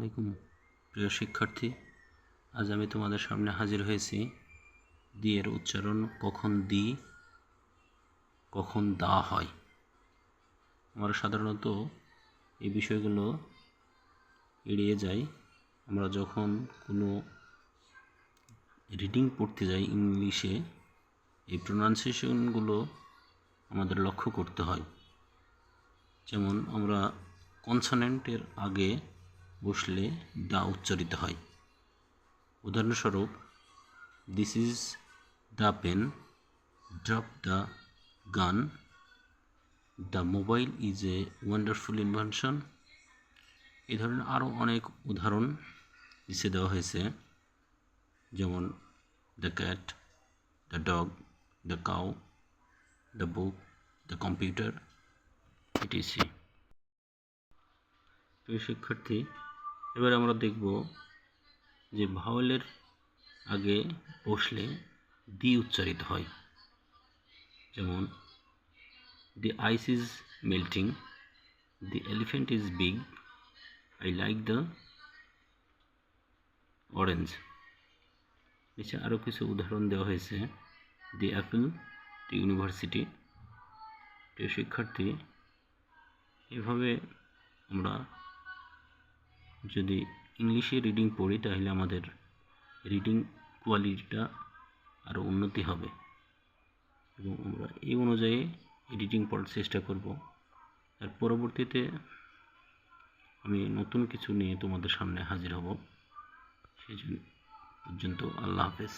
আলাইকুম। প্রিয় শিক্ষার্থী, আজ আমি তোমাদের সামনে হাজির হয়েছি দি এর উচ্চারণ কখন দি, কখন দা হয়। আমরা সাধারণত এই বিষয়গুলো এড়িয়ে যাই। আমরা যখন কোনো রিডিং পড়তে যাই ইংলিশে, এই প্রোনাউন্সিয়েশনগুলো আমাদের লক্ষ্য করতে হয়। যেমন আমরা কনসনেন্টের আগে বসলে দা উচ্চারিত হয়। উদাহরণস্বরূপ this is the pen drop the gun the mobile is a wonderful invention এ ধরনের আরও অনেক উদাহরণ নিচে দেওয়া হয়েছে, যেমন the cat the dog the cow the book the computer ETC প্রিয় শিক্ষার্থী এবার আমরা দেখব যে ভাওয়েলের আগে বসলে দি উচ্চারিত হয়। যেমন the ice is melting the elephant is big I like the orange নিচে আরও কিছু উদাহরণ দেওয়া হয়েছে। দি অ্যাপেল দি ইউনিভার্সিটি প্রিয় শিক্ষার্থী, এভাবে আমরা যদি ইংলিশে রিডিং পড়ি, তাহলে আমাদের রিডিং কোয়ালিটিটা আরও উন্নতি হবে। এবং আমরা এই অনুযায়ী এডিটিং পড়ার চেষ্টা করব। আর পরবর্তীতে আমি নতুন কিছু নিয়ে তোমাদের সামনে হাজির হব। সেই জন্য পর্যন্ত আল্লাহ হাফেজ।